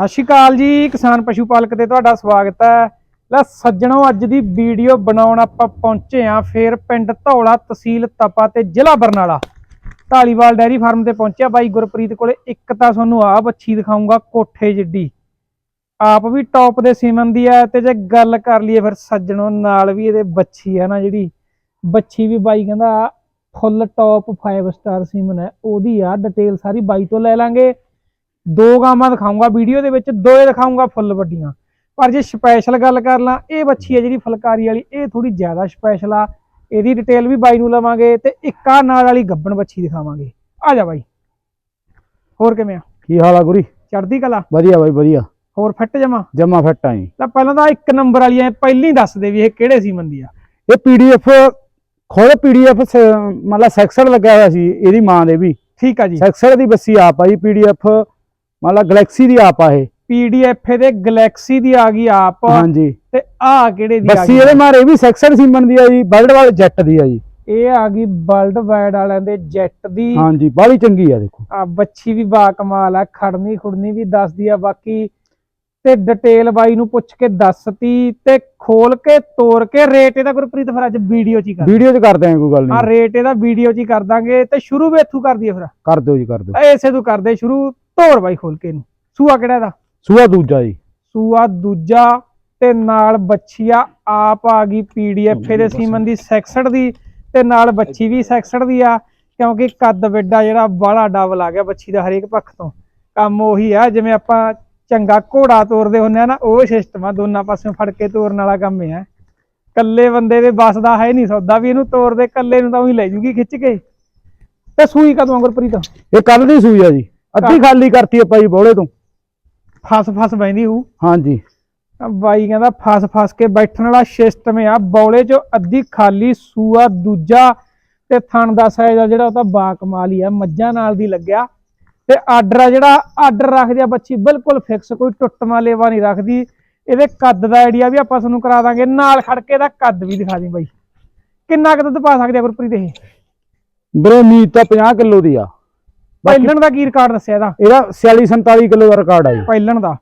ਸਤਿ ਸ਼੍ਰੀ ਅਕਾਲ ਜੀ, ਕਿਸਾਨ ਪਸ਼ੂ ਪਾਲਕ ਤੇ ਤੁਹਾਡਾ ਸਵਾਗਤ ਹੈ। ਲੈ ਸੱਜਣੋ, ਅੱਜ ਦੀ ਵੀਡੀਓ ਬਣਾਉਣ ਆਪਾਂ ਪਹੁੰਚੇ ਆਂ ਫੇਰ ਪਿੰਡ ਧੌਲਾ ਤਹਿਸੀਲ ਤਪਾ ਤੇ ਜ਼ਿਲ੍ਹਾ ਬਰਨਾਲਾ। ਢਾਲੀਵਾਲ ਡੈਰੀ ਫਾਰਮ ਤੇ ਪਹੁੰਚਿਆ ਬਾਈ ਗੁਰਪ੍ਰੀਤ ਕੋਲੇ। ਇੱਕ ਤਾਂ ਤੁਹਾਨੂੰ ਆਹ ਬੱਚੀ ਦਿਖਾਉਂਗਾ ਕੋਠੇ ਜਿੱਡੀ। ਆਪ ਵੀ ਟੌਪ ਦੇ ਸੀਮਨ ਦੀ ਹੈ ਤੇ ਜੇ ਗੱਲ ਕਰ ਲਈਏ ਫਿਰ ਸੱਜਣੋ ਨਾਲ ਵੀ ਇਹਦੇ ਬੱਚੀ ਹੈ ਨਾ ਜਿਹੜੀ। ਬੱਚੀ ਵੀ ਬਾਈ ਕਹਿੰਦਾ, ਫੁੱਲ ਟੌਪ 5 ਸਟਾਰ ਸੀਮਨ ਹੈ, ਉਹਦੀ ਆ, ਡਿਟੇਲ ਸਾਰੀ ਬਾਈ ਤੋਂ ਲੈ ਲਾਂਗੇ। ਦੋ ਗਾਵਾਂ ਦਿਖਾਉਂਗਾ ਵੀਡੀਓ ਦੇ ਵਿੱਚ ਦੋਏ ਦਿਖਾਉਂਗਾ ਫੁੱਲ ਵੱਡੀਆਂ। ਪਰ ਜੇ ਸਪੈਸ਼ਲ ਗੱਲ ਕਰ ਲਾਂ ਇਹ ਬੱਚੀ ਹੈ ਜਿਹੜੀ ਫੁਲਕਾਰੀ ਵਾਲੀ ਇਹ ਥੋੜੀ ਜ਼ਿਆਦਾ ਸਪੈਸ਼ਲ ਆ। ਇਹਦੀ ਡਿਟੇਲ ਵੀ ਬਾਈ ਨੂੰ ਲਵਾਂਗੇ ਤੇ ਇੱਕਾ ਨਾਲ ਵਾਲੀ ਗੱਬਣ ਬੱਚੀ ਦਿਖਾਵਾਂਗੇ। ਆ ਜਾ ਬਾਈ। ਹੋਰ ਕਿਵੇਂ ਆ? ਕੀ ਹਾਲ ਆ ਗੁਰੀ? ਚੜਦੀ ਕਲਾ? ਵਧੀਆ ਬਾਈ ਵਧੀਆ। ਹੋਰ ਫਿੱਟ ਜਮਾ? ਜਮਾ ਫਿੱਟ ਆ ਜੀ। ਤਾਂ ਪਹਿਲਾਂ ਤਾਂ ਇੱਕ ਨੰਬਰ ਵਾਲੀਆਂ ਪਹਿਲਾਂ ਹੀ ਦੱਸ ਦੇ ਵੀ ਇਹ ਕਿਹੜੇ ਸੀ ਮੰਦੀ ਆ। ਇਹ ਪੀਡੀਐਫ ਖੁਦ ਪੀਡੀਐਫ ਮਤਲਬ ਸੈਕਸਰ ਲੱਗਿਆ ਹੋਇਆ ਸੀ ਇਹਦੀ ਮਾਂ ਦੇ ਵੀ। ਠੀਕ ਆ ਜੀ। ਸੈਕਸਰ ਦੀ ਬੱਸੀ ਆਪ ਆ ਜੀ ਪੀਡੀਐਫ ਮਤਲਬ ਗੈਲੈਕਸੀ ਦੀ ਆਪ ਆ ਇਹ। ਪੀਡੀਐਫ ਦੇ ਗੈਲੈਕਸੀ ਦੀ ਆ ਗਈ ਆਪ। ਹਾਂਜੀ। ਤੇ ਆ ਕਿਹੜੇ ਦੀ ਆ ਬੱਸੀ ਗਈ? ਇਹਦੇ ਮਾਰੇ ਇਹ ਵੀ ਸੈਕਸਰ ਸੀਮਨ ਦੀ ਆ ਜੀ ਵਰਲਡ ਜੈਟ ਦੀ ਆ ਜੀ। ਇਹ ਆ ਗਈ ਵਰਲਡ ਵਾਈਡ ਵਾਲਿਆਂ ਦੇ ਜੈਟ ਦੀ। ਹਾਂਜੀ ਬਾਹਲੀ ਚੰਗੀ ਆ ਦੇਖੋ। ਆ ਬੱਚੀ ਵੀ ਬਾ ਕਮਾਲ ਆ ਖੜਨੀ ਖੁੜਨੀ ਵੀ ਦੱਸਦੀ ਆ ਬਾਕੀ। ਤੇ ਡਿਟੇਲ ਬਾਈ ਨੂੰ ਪੁੱਛ ਕੇ ਦੱਸਤੀ ਤੇ ਖੋਲ ਕੇ ਤੋੜ ਕੇ ਰੇਟ ਇਹਦਾ ਗੁਰਪ੍ਰੀਤ ਫਿਰ ਅੱਜ ਵੀਡੀਓ ਚ ਹੀ ਕਰ। ਵੀਡੀਓ 'ਚ ਕਰਦੇ ਆ ਕੋਈ ਗੱਲ ਆ ਨਹੀਂ। ਰੇਟ ਇਹਦਾ ਵੀਡੀਓ ਚ ਹੀ ਕਰ ਦਾਂਗੇ ਤੇ ਸ਼ੁਰੂ ਵੀ ਇੱਥੋਂ ਕਰ ਦਈਏ ਫਿਰ। ਕਰ ਦਿਓ ਜੀ ਕਰ ਦਿਓ। ਐਸੇ ਤੋਂ ਕਰਦੇ ਸ਼ੁਰੂ। ਤੋੜ ਬਾਈ ਖੋਲ ਕੇ ਇਹਨੂੰ। ਸੂਆ ਕਿਹੜਾ ਇਹਦਾ? ਸੂਆ ਦੂਜਾ ਜੀ। ਸੂਆ ਦੂਜਾ ਤੇ ਨਾਲ ਬੱਚੀਆ ਆਪ ਆ ਗਈ ਪੀਡੀਐਫ। ਦੇ ਸੀਮਨ ਦੀ 66 ਦੀ ਤੇ ਨਾਲ ਬੱਚੀ ਵੀ 66 ਦੀ ਆ ਕਿਉਂਕਿ ਕੱਦ ਵੱਡਾ ਜਿਹੜਾ ਬਾਲਾ ਡਬਲ ਆ ਗਿਆ ਬੱਚੀ ਦਾ ਹਰੇਕ ਪੱਖ ਤੋਂ। ਕੰਮ ਉਹੀ ਆ ਜਿਵੇਂ ਆਪਾਂ ਚੰਗਾ ਘੋੜਾ ਤੋਰਦੇ ਹੁੰਦੇ ਆ ਨਾ ਉਹ ਸਿਸਟਮ ਆ ਦੋਨਾਂ ਪਾਸਿਓਂ ਫੜ ਕੇ ਤੋਰਨ ਵਾਲਾ ਕੰਮ ਹੈ ਕੱਲੇ ਬੰਦੇ ਦੇ ਬਸ ਦਾ ਹੈ ਨਹੀਂ ਸੌਦਾ ਵੀ ਇਹਨੂੰ ਤੋਰਦੇ ਕੱਲੇ ਨੂੰ ਤਾਂ ਉਹੀ ਲੈ ਜੂਗੀ ਖਿੱਚ ਕੇ। ਤੇ ਸੂਈ ਕਦੋਂ ਗੁਰਪ੍ਰੀਤ? ਇਹ ਕੱਲ ਦੀ ਸੂਈ ਆ ਜੀ। ਅੱਧੀ ਖਾਲੀ ਕਰਤੀ ਆਪਾਂ ਜੀ ਬੋਲੇ ਤੋਂ। ਫਸ ਫਸ ਬੈਂਦੀ ਹੂ। ਹਾਂਜੀ। ਤਾਂ ਬਾਈ ਕਹਿੰਦਾ ਫਸ ਫਸ ਕੇ ਬੈਠਣ ਵਾਲਾ ਸਿਸਟਮ ਆ ਬੌਲੇ ਚੋਂ ਅੱਧੀ ਖਾਲੀ ਸੂਆ ਦੂਜਾ ਤੇ ਥਣ ਦਾ ਸਾਈਜ਼ ਆ ਜਿਹੜਾ ਉਹ ਤਾਂ ਬਾ ਕਮਾਲ ਹੀ ਆ ਮੱਝਾਂ ਨਾਲ ਦੀ ਲੱਗਿਆ। ਤੇ ਆਰਡਰ ਆ ਜਿਹੜਾ ਆਰਡਰ ਰੱਖਦੀ ਆ ਬੱਚੀ ਬਿਲਕੁਲ ਫਿਕਸ ਕੋਈ ਟੁੱਟਮਾ ਲੇਵਾ ਨਹੀਂ ਰੱਖਦੀ। ਇਹਦੇ ਕੱਦ ਦਾ ਆਈਡੀਆ ਵੀ ਆਪਾਂ ਤੁਹਾਨੂੰ ਕਰਾ ਦਾਂਗੇ ਨਾਲ ਖੜ ਕੇ ਦਾ ਕੱਦ ਵੀ ਦਿਖਾ ਦੀ ਬਾਈ। ਕਿੰਨਾ ਕੁ ਦੁੱਧ ਪਾ ਸਕਦੇ ਆ ਗੁਰਪ੍ਰੀਤ ਇਹ? ਵੀਰੇ ਉਮੀਦ ਤਾਂ 50 ਕਿਲੋ ਦੀ ਆ। ਬਾਕੀ ਪਹਿਲਣ ਦਾ ਕੀ ਰਿਕਾਰਡ ਦੱਸਿਆ ਇਹਦਾ? ਇਹਦਾ 46 47 ਕਿਲੋ ਦਾ ਰਿਕਾਰਡ ਆ ਜੀ। ਪਹਿਲਣ ਦਾ।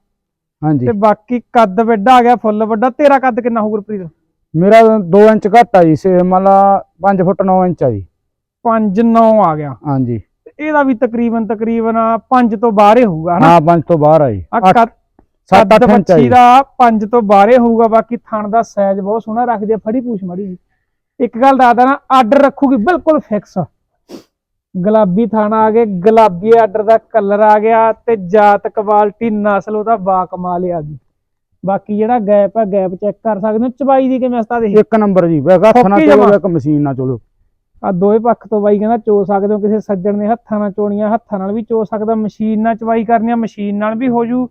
ਹਾਂਜੀ। ਤੇ ਬਾਕੀ ਕੱਦ ਵੱਡਾ ਆ ਗਿਆ ਫੁੱਲ ਵੱਡਾ। ਤੇਰਾ ਕੱਦ ਕਿੰਨਾ ਹੋਊ ਗੁਰਪ੍ਰੀਤ? ਮੇਰਾ 2 ਇੰਚ ਘੱਟ ਆ ਜੀ ਸੇ ਮਤਲਬ 5 ਫੁੱਟ 9 ਇੰਚ ਆ ਜੀ। 5 9 ਆ ਗਿਆ। ਹਾਂਜੀ। ਇਹਦਾ ਵੀ ਤਕਰੀਬਨ ਤਕਰੀਬਨ 5 ਤੋਂ ਬਾਹਰ ਹੀ ਹੋਊਗਾ ਹਨਾ? ਹਾਂ 5 ਤੋਂ ਬਾਹਰ ਆ ਜੀ। ਆ ਅੱਠ- ਕੱਦ ਸੱਤ ਕੱਦ ਅੱਠ ਇੰਚ ਆ ਬੱਚੀ ਜੀ ਦਾ 5 ਤੋਂ ਬਾਹਰੇ ਹੋਊਗਾ ਬਾਕੀ ਥਣ ਦਾ ਸਾਈਜ਼ ਬਹੁਤ ਸੋਹਣਾ ਰੱਖਦੀ ਆ ਫੜੀ ਪੂਛ ਮੜੀ ਜੀ ਇੱਕ ਗੱਲ ਦੱਸਦਾ ਨਾ ਆਰਡਰ ਰੱਖੂਗੀ ਬਿਲਕੁਲ ਫਿਕਸ ਗੁਲਾਬੀ ਥਣ ਆ ਗਏ ਗੁਲਾਬੀ ਆਰਡਰ ਦਾ ਕਲਰ ਆ ਗਿਆ ਤੇ ਜਾਤ ਕੁਆਲਿਟੀ ਨਸਲ ਉਹਦਾ ਬਾ ਕਮਾਲ ਆ ਗਈ। ਬਾਕੀ ਜਿਹੜਾ ਗੈਪ ਆ ਗੈਪ ਚੈੱਕ ਕਰ ਸਕਦੇ ਹੋ। ਚਬਾਈ ਦੀ ਕਿਵੇਂ ਅਸਤਾ ਦੇ ਇੱਕ ਨੰਬਰ ਜੀ ਵੇਖ ਹੱਥ ਨਾਲ ਚਲੋ। ਇੱਕ ਮਸ਼ੀਨ ਨਾਲ ਚਲੋ। ਆ ਦੋਵੇਂ ਪੱਖ ਤੋਂ ਬਾਈ ਕਹਿੰਦਾ ਚੋ ਸਕਦੇ ਹੋ ਕਿਸੇ ਸੱਜਣ ਨੇ ਹੱਥਾਂ ਨਾਲ ਚੋਣੀਆਂ ਹੱਥਾਂ ਨਾਲ ਵੀ ਚੋ ਸਕਦਾ। ਮਸ਼ੀਨ ਨਾਲ ਚਵਾਈ ਕਰਨੀ ਆ ਮਸ਼ੀਨ ਨਾਲ ਵੀ ਹੋ ਜੂ।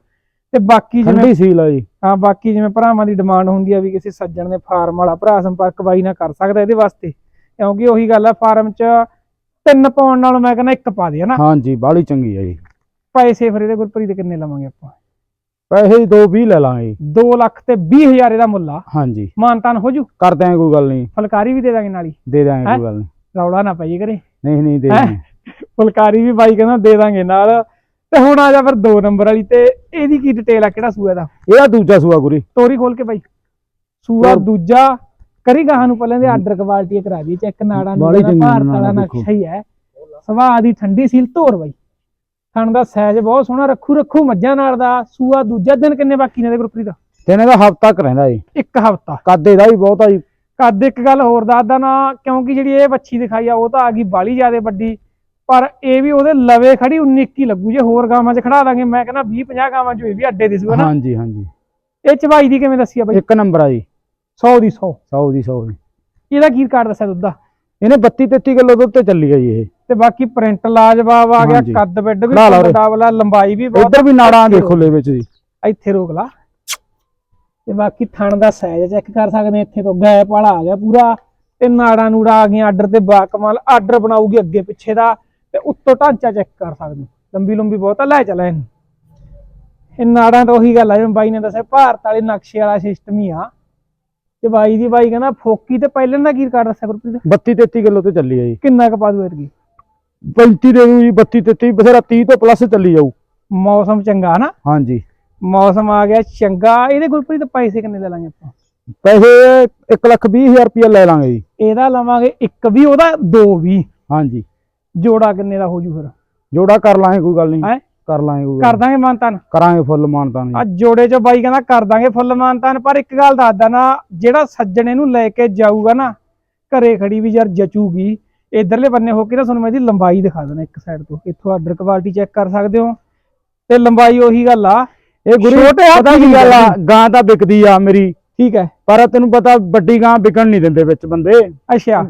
ਤੇ ਬਾਕੀ ਜਿਵੇਂ ਠੰਡੀ ਸੀਲ ਆ ਜੀ। ਹਾਂ ਬਾਕੀ ਜਿਵੇਂ ਭਰਾਵਾਂ ਦੀ ਡਿਮਾਂਡ ਹੁੰਦੀ ਆ ਵੀ ਕਿਸੇ ਸੱਜਣ ਦੇ ਫਾਰਮ ਵਾਲਾ ਭਰਾ ਸੰਪਰਕ ਬਾਈ ਨਾਲ ਕਰ ਸਕਦਾ ਇਹਦੇ ਵਾਸਤੇ। ਕਿਉਂਕਿ ਉਹੀ ਗੱਲ ਆ ਫਾਰਮ 'ਚ ਤਿੰਨ ਪਾਉਣ ਨਾਲੋਂ ਮੈਂ ਕਹਿੰਦਾ ਇੱਕ ਪਾ ਦੇ ਹਨਾ? ਹਾਂਜੀ ਬਾਹਲੀ ਚੰਗੀ ਆ ਜੀ। ਪੈਸੇ ਫਿਰ ਇਹਦੇ ਗੁਰਪ੍ਰੀਤ ਕਿੰਨੇ ਲਵਾਂਗੇ ਆਪਾਂ? ਪੈਸੇ 220 ਲੈ ਲਾਂਗੇ ਜੀ। 2 ਲੱਖ ਤੇ 20 ਹਜ਼ਾਰ ਇਹਦਾ ਮੁੱਲ ਆ। ਹਾਂਜੀ। ਮਾਨਤਾਨ ਹੋ ਜੂ? ਕਰ ਦਿਆਂਗੇ ਕੋਈ ਗੱਲ ਨਹੀਂ। ਫੁਲਕਾਰੀ ਵੀ ਦੇ ਦਾਂਗੇ ਨਾਲ ਹੀ। ਦੇ ਦਿਆਂਗੇ ਹੈਂ? ਕੋਈ ਗੱਲ ਨਹੀਂ। ਰੌਲਾ ਨਾ ਪਈ ਕਰੇ ਨਹੀਂ ਨਹੀਂ ਦੇ ਹੈਂ? ਫੁਲਕਾਰੀ ਵੀ ਬਾਈ ਕਹਿੰਦਾ ਦੇ ਦਾਂਗੇ ਨਾਲ। ਤੇ ਹੁਣ ਆ ਜਾ ਫਿਰ 2 ਨੰਬਰ ਵਾਲੀ ਤੇ ਇਹਦੀ ਕੀ ਡਿਟੇਲ ਆ? ਕਿਹੜਾ ਸੂਆ ਦਾ ਇਹਦਾ ਦੂਜਾ ਸੂਆ ਗੁਰੀ। ਤੋਰੀ ਖੋਲ ਕੇ ਬਾਈ। ਸੂਆ ਦੂਜਾ ਕਰੀ ਗਾਹਾਂ ਨੂੰ ਪਹਿਲਾਂ ਦੇ ਆਰਡਰ ਕੁਆਲਿਟੀ ਕਰਾ ਦੀ ਚੈੱਕ ਨਾੜਾਂ ਨੂੰ ਚੰਗੀ ਭਾਰਤ ਵਾਲਾ। ਨਕਸ਼ਾ ਹੀ ਹੈ। ਸੁਭਾਅ ਦੀ ਠੰਡੀ ਸੀਲ ਧੋਰ ਬਾਈ। ਥਣ ਦਾ ਸਾਈਜ਼ ਬਹੁਤ ਸੋਹਣਾ ਰੱਖੂ ਰੱਖੂ ਮੱਝਾਂ ਨਾਲ ਦਾ ਸੂਆ ਦੂਜਾ ਦਿਨ ਕਿੰਨੇ ਬਾਕੀ ਨੇ ਦੇ ਗੁਰਪ੍ਰੀਤ? ਤੇ ਇਹਦਾ ਹਫਤਾ ਕ ਰਹਿੰਦਾ ਜੀ। ਇੱਕ ਹਫਤਾ। ਕੱਦ ਇਹਦਾ ਵੀ ਬਹੁਤ ਆ ਜੀ। ਕੱਦ ਇੱਕ ਗੱਲ ਹੋਰ ਦੱਸਦਾ ਨਾ ਕਿਉਂਕਿ ਜਿਹੜੀ ਇਹ ਬੱਚੀ ਦਿਖਾਈ ਆ ਉਹ ਤਾਂ ਆ ਗਈ ਬਾਲੀ ਜ਼ਿਆਦੇ ਵੱਡੀ। ਪਰ ਇਹ ਵੀ ਉਹਦੇ ਲਵੇ ਖੜੀ 19 21 ਲੱਗੂ ਜੇ ਹੋਰ ਗਾਵਾਂ 'ਚ ਖੜਾ ਦਾਂਗੇ ਮੈਂ ਕਹਿੰਦਾ 20 50 ਗਾਵਾਂ 'ਚ ਇਹ ਵੀ ਅੱਡੇ ਦਿਸੂਗਾ ਨਾ। ਹਾਂਜੀ ਹਾਂਜੀ। ਇਹ ਚਵਾਈ ਦੀ ਕਿਵੇਂ ਦੱਸੀ ਆ ਬਾਈ? ਇੱਕ ਨੰਬਰ ਆ ਜੀ। 100 ਦੀ 100 100 ਦੀ 100 ਦੀ। ਇਹਦਾ ਕੀ ਰਿਕਾਰਡ ਦੱਸਿਆ ਦੁੱਧ? ਦਾ ਇਹਨੇ 32 33 ਕਿਲੋ ਦੁੱਧ ਤੇ ਚੱਲੀ ਜੀ ਇਹ। ਤੇ ਬਾਕੀ ਪ੍ਰਿੰਟ ਲਾਜਵਾਬ ਆ ਗਿਆ ਹਾਂਜੀ। ਕੱਦ ਬੈੱਡ ਵੀ ਲਾ ਉਰੇ। ਵਾਲਾ ਲੰਬਾਈ ਵੀ ਬਹੁਤ ਇੱਧਰ ਵੀ ਨਾੜਾਂ ਦੇਖੋ ਲੈ ਵਿੱਚ ਜੀ। ਇੱਥੇ ਰੋਕ ਲਾ। ਤੇ ਬਾਕੀ ਥਣ ਦਾ ਸਾਈਜ਼ ਚੈੱਕ ਕਰ ਸਕਦੇ ਹਾਂ ਇੱਥੇ ਤੋਂ ਗੈਪ ਵਾਲਾ ਆ ਗਿਆ ਪੂਰਾ। ਤੇ ਨਾੜਾਂ ਨੂੜਾ ਆ ਗਈਆਂ ਆਰਡਰ ਤੇ ਬਾਕਮਾਲ ਆਰਡਰ ਬਣਾਉਗੀ ਅੱਗੇ ਪਿੱਛੇ ਦਾ। ਤੇ ਉੱਤੋਂ ਢਾਂਚਾ ਚੈੱਕ ਕਰ ਸਕਦੇ ਹੋ ਲੰਬੀ ਲੰਬੀ ਬਹੁਤ ਆ ਲੈ ਚੱਲ ਇਹਨੂੰ। ਇਹ ਨਾੜਾਂ ਤਾਂ ਉਹੀ ਗੱਲ ਆ ਜਿਵੇਂ ਬਾਈ ਨੇ ਦੱਸਿਆ ਭਾਰਤ ਵਾਲੇ ਨਕਸ਼ੇ ਵਾਲਾ ਸਿਸਟਮ ਹੀ ਆ। ਤੇ ਬਾਈ ਦੀ ਬਾਈ ਕਹਿੰਦਾ ਫੋਕੀ ਤੇ ਪਹਿਲਾਂ ਦਾ ਕੀ ਰਿਕਾਰਡ ਦੱਸਿਆ ਗੁਰਪ੍ਰੀਤ 32 33 ਕਿਲੋ ਤੇ ਚੱਲੀ ਆ ਜੀ। ਕਿੰਨਾ ਕੁ ਪਾ ਦੂ ਇਤਕੀ 35 ਦੇ ਦੂ ਜੀ 32 33 ਬਥੇਰਾ 30 ਤੋਂ ਪਲੱਸ ਚੱਲੀ ਜਾਊ। ਮੌਸਮ ਚੰਗਾ ਨਾ? ਹਾਂਜੀ। ਮੌਸਮ ਆ ਗਿਆ ਚੰਗਾ ਇਹਦੇ ਗੁਰਪ੍ਰੀਤ ਪੈਸੇ ਕਿੰਨੇ ਲੈ ਲਾਂਗੇ ਆਪਾਂ? ਪੈਸੇ 1 ਲੱਖ 20 ਹਜ਼ਾਰ ਰੁਪਇਆ ਲੈ ਲਾਂਗੇ ਜੀ। ਇਹਦਾ ਲਵਾਂਗੇ ਇੱਕ ਵੀ ਉਹਦਾ ਦੋ ਵੀ। ਹਾਂਜੀ। ਜੋੜਾ ਕਿੰਨੇ ਦਾ ਹੋ ਜੂ ਫਿਰ? ਜੋੜਾ ਕਰ ਲਾਂਗੇ ਕੋਈ ਗੱਲ ਨਹੀਂ। ਹੈਂ? ਕਰ ਲਾਂਗੇ ਕਰ ਦਾਂਗੇ ਮਾਨਤਾਨ। ਕਰਾਂਗੇ ਫੁੱਲ ਮਾਨਤਾਨ ਆ ਜੋੜੇ ਚੋਂ ਬਾਈ ਕਹਿੰਦਾ ਕਰ ਦਾਂਗੇ ਫੁੱਲ ਮਾਨਤਾਨ ਪਰ ਇੱਕ ਗੱਲ ਦੱਸਦਾ ਨਾ ਜਿਹੜਾ ਸੱਜਣ ਇਹਨੂੰ ਲੈ ਕੇ ਜਾਊਗਾ ਨਾ ਘਰੇ ਖੜੀ ਵੀ ਯਾਰ ਜਚੂਗੀ। ਇਧਰਲੇ ਬੰਨੇ ਹੋ ਕੇ ਨਾ ਤੁਹਾਨੂੰ ਮੈਂ ਇਹਦੀ ਲੰਬਾਈ ਦਿਖਾ ਦੇਣਾ ਇੱਕ ਸਾਈਡ ਤੋਂ। ਇੱਥੋਂ ਆਰਡਰ ਕੁਆਲਿਟੀ ਚੈੱਕ ਕਰ ਸਕਦੇ ਹੋ। ਤੇ ਲੰਬਾਈ ਉਹੀ ਗੱਲ ਆ। ਇਹ ਗੁਰੂ ਛੋਟੇ ਪਤਾ ਕੀ ਗੱਲ ਆ ਗਾਂ ਤਾਂ ਵਿਕਦੀ ਆ ਮੇਰੀ। ਠੀਕ ਹੈ। ਪਰ ਤੈਨੂੰ ਪਤਾ ਵੱਡੀ ਗਾਂ ਵਿਕਣ ਨਹੀਂ ਦਿੰਦੇ ਵਿੱਚ ਬੰਦੇ। ਅੱਛਾ।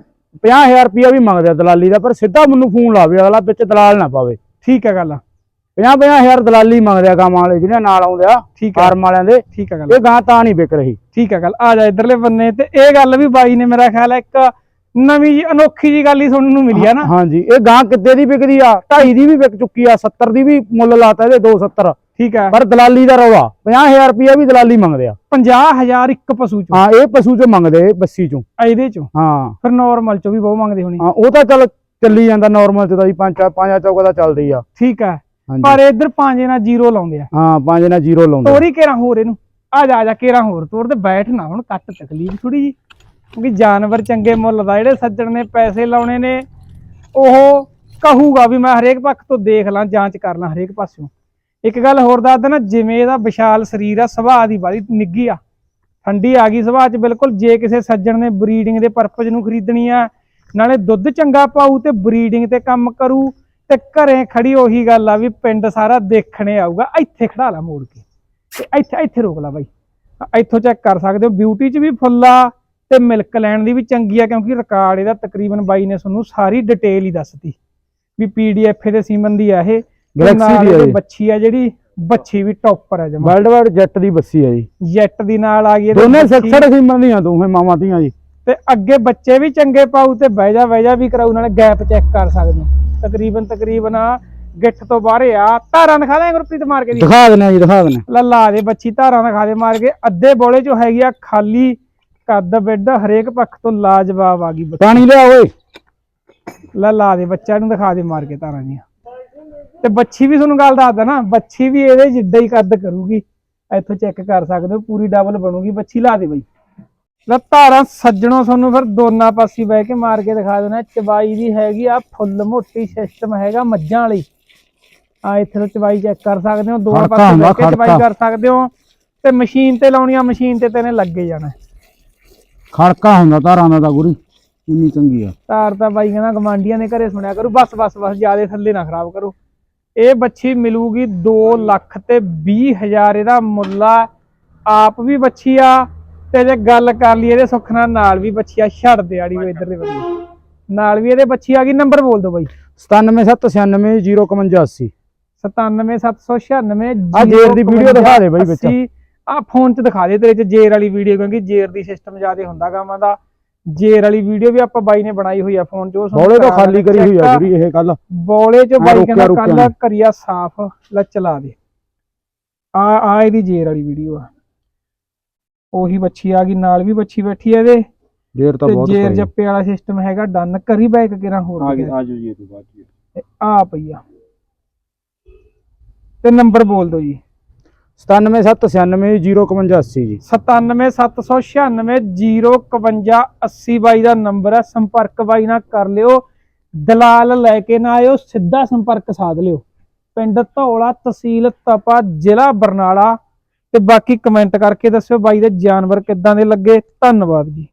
50000 ਰੁਪਇਆ ਵੀ ਮੰਗਦੇ ਦਲਾਲੀ ਦਾ ਪਰ ਸਿੱਧਾ ਮੈਨੂੰ ਫੋਨ ਲਾਵੇ ਅਗਲਾ ਵਿੱਚ ਦਲਾਲ ਨਾ ਪਾਵੇ। ਠੀਕ ਹੈ ਗੱਲ 50 ਹਜ਼ਾਰ ਦਲਾਲੀ ਮੰਗਦੇ ਆ ਗਾਵਾਂ ਵਾਲੇ ਜਿਹੜੇ ਨਾਲ ਆਉਂਦੇ ਆ ਠੀਕ ਹੈ। ਫਾਰਮ ਵਾਲਿਆਂ ਦੇ। ਠੀਕ ਹੈ ਗੱਲ। ਇਹ ਗਾਂ ਤਾਂ ਨਹੀਂ ਵਿਕ ਰਹੀ। ਠੀਕ ਹੈ ਗੱਲ। ਆ ਜਾ ਇਧਰਲੇ ਬੰਨੇ ਤੇ ਇਹ ਗੱਲ ਵੀ ਬਾਈ ਨੇ ਮੇਰਾ ਖਿਆਲ ਹੈ ਇੱਕ ਨਵੀਂ ਜੀ ਅਨੋਖੀ ਜੀ ਗੱਲ ਹੀ ਸੁਣਨ ਨੂੰ ਮਿਲੀ ਆ ਨਾ। ਹਾਂਜੀ ਇਹ ਗਾਂ ਕਿੱਦੇ ਦੀ ਵਿਕਦੀ ਆ? 2.5 ਦੀ ਵੀ ਵਿਕ ਚੁੱਕੀ ਆ 70 ਦੀ ਵੀ ਮੁੱਲ ਲਾਤਾ ਇਹਦੇ 270 ਠੀਕ ਹੈ। ਪਰ ਦਲਾਲੀ ਦਾ ਰੌਲਾ 50000 ਰੁਪਇਆ ਵੀ ਦਲਾਲੀ ਮੰਗਦੇ ਆ। 50000 ਇੱਕ ਪਸ਼ੂ ਚੋਂ। ਹਾਂ ਇਹ ਪਸ਼ੂ ਚੋਂ ਮੰਗਦੇ ਇਹ ਬੱਸੀ ਚੋਂ। ਇਹਦੇ ਚੋਂ? ਹਾਂ। ਫਿਰ ਨਾਰਮਲ ਚੋਂ ਵੀ ਬਹੁਤ ਮੰਗਦੇ ਹੋਣੀ। ਹਾਂ ਉਹ ਤਾਂ ਚੱਲ ਚੱਲੀ ਜਾਂਦਾ ਨਾਰਮਲ ਚ ਤਾਂ ਜੀ ਪੰਜ ਪੰਜਾਂ ਚੌਕਾ ਤਾਂ ਚੱਲਦੀ ਆ। ਠੀਕ ਹੈ। ਪਰ ਇਧਰ ਪੰਜ ਨਾਲ ਜ਼ੀਰੋ ਲਾਉਂਦੇ ਆ। ਹਾਂ ਪੰਜ ਨਾਲ ਜ਼ੀਰੋ ਲਾਉਂਦੇ ਤੋਰੀ ਕੇਰਾ ਹੋਰ ਇਹਨੂੰ। ਆ ਜਾ ਆ ਜਾ ਕੇਰਾ ਹੋਰ ਤੋਰ ਤੇ ਬੈਠ ਨਾ ਹੁਣ ਕੱਟ ਤਕਲੀਫ ਥੋੜੀ ਜੀ ਕਿਉਂਕਿ ਜਾਨਵਰ ਚੰਗੇ ਮੁੱਲ ਦਾ ਜਿਹੜੇ ਸੱਜਣ ਨੇ ਪੈਸੇ ਲਾਉਣੇ ਨੇ ਉਹ ਕਹੂਗਾ ਵੀ ਮੈਂ ਹਰੇਕ ਪੱਖ ਤੋਂ ਦੇਖ ਲਾਂ ਜਾਂਚ ਕਰ ਲਾਂ ਹਰੇਕ ਪਾਸਿਓਂ। ਇੱਕ ਗੱਲ ਹੋਰ ਦੱਸ ਦੇਣਾ ਜਿਵੇਂ ਇਹਦਾ ਵਿਸ਼ਾਲ ਸਰੀਰ ਆ ਸੁਭਾਅ ਦੀ ਬਾਲੀ ਨਿੱਗੀ ਆ। ਠੰਡੀ ਆ ਗਈ ਸੁਭਾਅ ਚ ਬਿਲਕੁਲ ਜੇ ਕਿਸੇ ਸੱਜਣ ਨੇ ਬਰੀਡਿੰਗ ਦੇ ਪਰਪਸ ਨੂੰ ਖਰੀਦਣੀ ਆ ਨਾਲੇ ਦੁੱਧ ਚੰਗਾ ਪਾਊ ਤੇ ਬਰੀਡਿੰਗ ਤੇ ਕੰਮ ਕਰੂ ਤੇ ਘਰੇ ਖੜੀ ਉਹੀ ਗੱਲ ਆ ਵੀ ਪਿੰਡ ਸਾਰਾ ਦੇਖਣੇ ਆਊਗਾ। ਇੱਥੇ ਖੜਾ ਲਾ ਮੋੜ ਕੇ। ਤੇ ਇੱਥੇ ਇੱਥੇ ਰੋਕ ਲਾ ਬਾਈ। ਇੱਥੋਂ ਚੈੱਕ ਕਰ ਸਕਦੇ ਹੋ। ਬਿਊਟੀ 'ਚ ਵੀ ਫੁੱਲ ਆ ਤੇ ਮਿਲਕ ਲੈਣ ਦੀ ਵੀ ਚੰਗੀ ਆ ਕਿਉਂਕਿ ਰਿਕਾਰਡ ਇਹਦਾ ਤਕਰੀਬਨ ਬਾਈ ਨੇ ਤੁਹਾਨੂੰ ਸਾਰੀ ਡਿਟੇਲ ਹੀ ਦੱਸਤੀ। ਵੀ ਪੀਡੀਐਫ ਇਹਦੇ ਸੀਮਨ ਦੀ ਆ ਇਹ। ਦੀ ਆ। ਬੱਚੀ ਜਿਹੜੀ ਬੱਚੀ ਵੀ ਟੌਪਰ ਆ ਜਮਾ। ਵਰਲਡ ਵਾਈਡ ਜੈਟ ਦੀ ਬੱਸੀ ਆ ਜੀ। ਜੈਟ ਦੀ ਨਾਲ ਆ ਗਈ ਦੋਨੇ ਬੱਚੀ। ਸਿੱਖੜ ਸੀਮਨ ਦੀਆਂ ਦੋਵੇਂ ਮਾਵਾਂ ਧੀਆਂ ਜੀ। ਤੇ ਅੱਗੇ ਬੱਚੇ ਵੀ ਚੰਗੇ ਪਾਉ ਤੇ ਬਹਿ ਜਾ ਬਹਿ ਜਾ ਵੀ ਕਰਾਉ ਨਾਲੇ ਗੈਪ ਚੈੱਕ ਕਰ ਸਕਦੇ ਹੋ। ਤਕਰੀਬਨ ਤਕਰੀਬਨ ਗਿੱਠ ਤੋਂ ਬਾਹਰ ਆ। ਧਾਰਾਂ ਦਿਖਾ ਦੇ ਗੁਰਪ੍ਰੀਤ ਮਾਰ ਕੇ ਦੀ ਦਿਖਾ ਦਿੰਦੇ ਜੀ ਦਿਖਾ ਦਿੰਦੇ ਲੱਲਾ ਦੇ ਬੱਚੀ ਧਾਰਾਂ ਦਿਖਾ ਦੇ ਮਾਰ ਕੇ। ਅੱਧੇ ਬੋਲੇ ਚੋਂ ਹੈਗੀ ਆ ਖਾਲੀ ਕੱਦ ਬਿੱਡ ਹਰੇਕ ਪੱਖ ਤੋਂ ਲਾਜਵਾਬ ਆ ਗਈ ਪਾਣੀ ਲਿਆ ਓਏ। ਲੱਲਾ ਦੇ ਬੱਚਾ ਨੂੰ ਦਿਖਾ ਦੇ ਮਾਰ ਕੇ ਧਾਰਾਂ ਦੀਆਂ ਤੇ ਬੱਚੀ ਵੀ ਤੁਹਾਨੂੰ ਗੱਲ ਦੱਸਦਾ ਨਾ ਬੱਚੀ ਵੀ ਇਹਦੇ ਜਿੱਡਾ ਹੀ ਕੱਦ ਕਰੂਗੀ। ਇੱਥੋਂ ਚੈੱਕ ਕਰ ਸਕਦੇ ਹੋ ਪੂਰੀ ਡਬਲ ਬਣੂਗੀ। ਬੱਚੀ ਲਾ ਦੇ ਬਈ। ਲੈ ਧਾਰਾਂ ਸੱਜਣੋਂ ਤੁਹਾਨੂੰ ਫਿਰ ਦੋਨਾਂ ਪਾਸੇ ਬਹਿ ਕੇ ਮਾਰ ਕੇ ਦਿਖਾ ਦੇਣਾ ਚਬਾਈ ਦੀ ਹੈਗੀ ਆ ਫੁੱਲ ਮੋਟੀ ਸਿਸਟਮ ਹੈਗਾ ਮੱਝਾਂ ਵਾਲੀ। ਆ ਇੱਥੇ ਤੋਂ ਚਬਾਈ ਚੈੱਕ ਕਰ ਸਕਦੇ ਹੋ ਖੜਕਾ ਪਾਸੇ ਬਹਿ ਕੇ ਖੜਕਾ। ਕਰ ਸਕਦੇ ਹੋ। ਤੇ ਮਸ਼ੀਨ ਤੇ ਲਾਉਣੀ ਆ ਮਸ਼ੀਨ ਤੇ ਤੇਨੇ ਲੱਗੇ ਜਾਣਾ। ਖੜਕਾ ਹੁੰਦਾ ਧਾਰਾਂ ਦਾ ਤਾਂ ਗੁਰੀ ਇੰਨੀ ਚੰਗੀ ਆ। ਤਾਰ ਤਾਂ ਬਾਈ ਕਹਿੰਦਾ ਗਵਾਂਡੀਆਂ ਦੇ ਘਰੇ ਸੁਣਿਆ ਕਰੂ ਬਸ ਬਸ ਬਸ ਜਿਆਦੇ ਥੱਲੇ ਨਾ ਖਰਾਬ ਕਰੋ। ਇਹ ਬੱਚੀ ਮਿਲੂਗੀ 2 ਲੱਖ ਤੇ 20 ਹਜ਼ਾਰ ਇਹਦਾ ਮੁੱਲ ਆ। ਆਪ ਵੀ ਬੱਚੀ ਆ ਤੇ ਜੇ ਗੱਲ ਕਰ ਲਈ ਇਹਦੇ ਸੁੱਖ ਨਾਲ ਨਾਲ ਵੀ ਬੱਚੀ ਆ ਛੱਡ ਦੇ ਆੜੀ ਉਹ ਇਧਰਲੇ ਬੰਦੇ ਨਾਲ ਵੀ ਇਹਦੇ ਬੱਚੀ ਆ ਗਈ ਨੰਬਰ ਬੋਲ ਦਿਓ ਬਾਈ। 9779051080 97796 ਆਹ ਜੇਰ ਦੀ video ਦਿਖਾ ਦੇ ਬਾਈ ਵਿੱਚ। ਆ ਫੋਨ 'ਚ ਦਿਖਾ ਦੇ ਤੇਰੇ 'ਚ ਜੇਰ ਵਾਲੀ ਵੀਡੀਓ ਕਿਉਂਕਿ ਜੇਰ ਦੀ ਸਿਸਟਮ ਜ਼ਿਆਦੇ ਹੁੰਦਾ ਗਾਵਾਂ ਦਾ। ਜੇਰ ਵਾਲੀ ਵੀਡੀਓ ਵੀ ਆਪਾਂ ਬਾਈ ਨੇ ਬਣਾਈ ਹੋਈ ਆ ਫੋਨ 'ਚ ਬੋਲੇ ਤਾਂ ਖਾਲੀ ਕਰੀ ਹੋਈ ਆ ਗੁਰੀ ਇਹ ਕੱਲ ਬੋਲੇ ਚ ਬਾਈ ਕਹਿੰਦਾ ਕੱਲ। ਕਰੀਆ ਸਾਫ਼ ਲੈ ਚਲਾ ਦੇ। ਆ ਆ ਇਹਦੀ ਜੇਰ ਵਾਲੀ ਵੀਡੀਓ ਆ। ਉਹੀ ਬੱਚੀ ਆ ਗਈ ਨਾਲ ਵੀ ਬੱਚੀ ਬੈਠੀ ਆ ਇਹਦੇ। ਜੇਰ ਤਾਂ ਤੇ ਬਹੁਤ ਜੇਰ। ਜੱਪੇ ਵਾਲਾ ਸਿਸਟਮ ਹੈਗਾ ਡਨ ਕਰੀ ਬੈਕ ਕਿਰਾਂ ਹੋਰ ਆ। ਗਏ ਆ ਜਾਓ ਜੀ ਇਹ ਤੋਂ ਬਾਅਦ ਜੀ। ਆ ਪਈ ਆ। ਤੇ ਨੰਬਰ ਬੋਲ ਦਿਓ ਜੀ। 9779051080 ਜੀ। 9776905180 ਬਾਈ ਦਾ ਨੰਬਰ ਹੈ ਸੰਪਰਕ ਬਾਈ ਨਾਲ ਕਰ ਲਿਓ। ਦਲਾਲ ਲੈ ਕੇ ਨਾ ਆਇਓ ਸਿੱਧਾ ਸੰਪਰਕ ਸਾਧ ਲਿਓ। ਪਿੰਡ ਧੌਲਾ ਤਹਿਸੀਲ ਤਪਾ ਜ਼ਿਲ੍ਹਾ ਬਰਨਾਲਾ। ਤੇ ਬਾਕੀ ਕਮੈਂਟ ਕਰਕੇ ਦੱਸਿਓ ਬਾਈ ਦੇ ਜਾਨਵਰ ਕਿੱਦਾਂ ਦੇ ਲੱਗੇ। ਧੰਨਵਾਦ ਜੀ।